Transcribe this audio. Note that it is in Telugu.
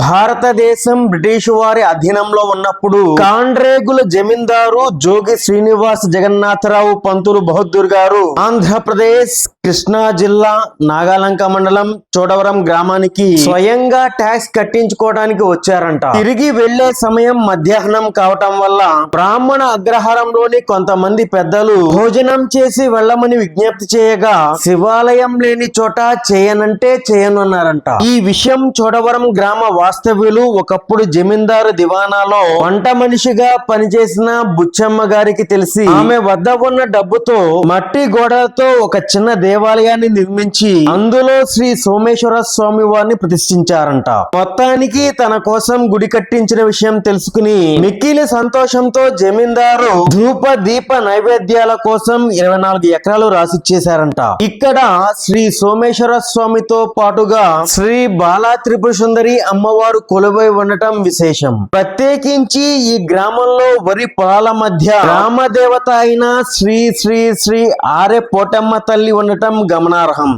భారతదేశం బ్రిటిష్ వారి అధీనంలో ఉన్నప్పుడు కాండ్రేగుల జమీందారు జోగి శ్రీనివాస్ జగన్నాథరావు పంతులు బహదూర్ గారు ఆంధ్రప్రదేశ్ కృష్ణా జిల్లా నాగాలంక మండలం చోడవరం గ్రామానికి స్వయంగా ట్యాక్స్ కట్టించుకోవడానికి వచ్చారంట. తిరిగి వెళ్ళే సమయం మధ్యాహ్నం కావటం వల్ల బ్రాహ్మణ అగ్రహారంలోని కొంతమంది పెద్దలు భోజనం చేసి వెళ్ళమని విజ్ఞప్తి చేయగా శివాలయం లేని చోట చేయనంటే చేయనున్నారంట. ఈ విషయం చోడవరం గ్రామ వాస్తవ్యులు ఒకప్పుడు జమీందారు దివానాలో వంట మనిషిగా పనిచేసిన బుచ్చమ్మ గారికి తెలిసి ఆమె వద్ద ఉన్న డబ్బుతో మట్టి గోడలతో ఒక చిన్న దేవాలయాన్ని నిర్మించి అందులో శ్రీ సోమేశ్వర స్వామి వారిని ప్రతిష్ఠించారంట. మొత్తానికి తన కోసం గుడి కట్టించిన విషయం తెలుసుకుని మిక్కిలి సంతోషంతో జమీందారు ధూప దీప నైవేద్యాల కోసం ఇరవై నాలుగు ఎకరాలు రాసిచ్చేశారంట. ఇక్కడ శ్రీ సోమేశ్వర స్వామితో పాటుగా శ్రీ బాలా త్రిపుర సుందరి అమ్మ అమ్మవారు కొలువై ఉండటం విశేషం. ప్రత్యేకించి ఈ గ్రామంలో వరి పొలాల మధ్య గ్రామ దేవత అయిన శ్రీ శ్రీ శ్రీ ఆర్య పోటమ్మ తల్లి ఉండటం గమనార్హం.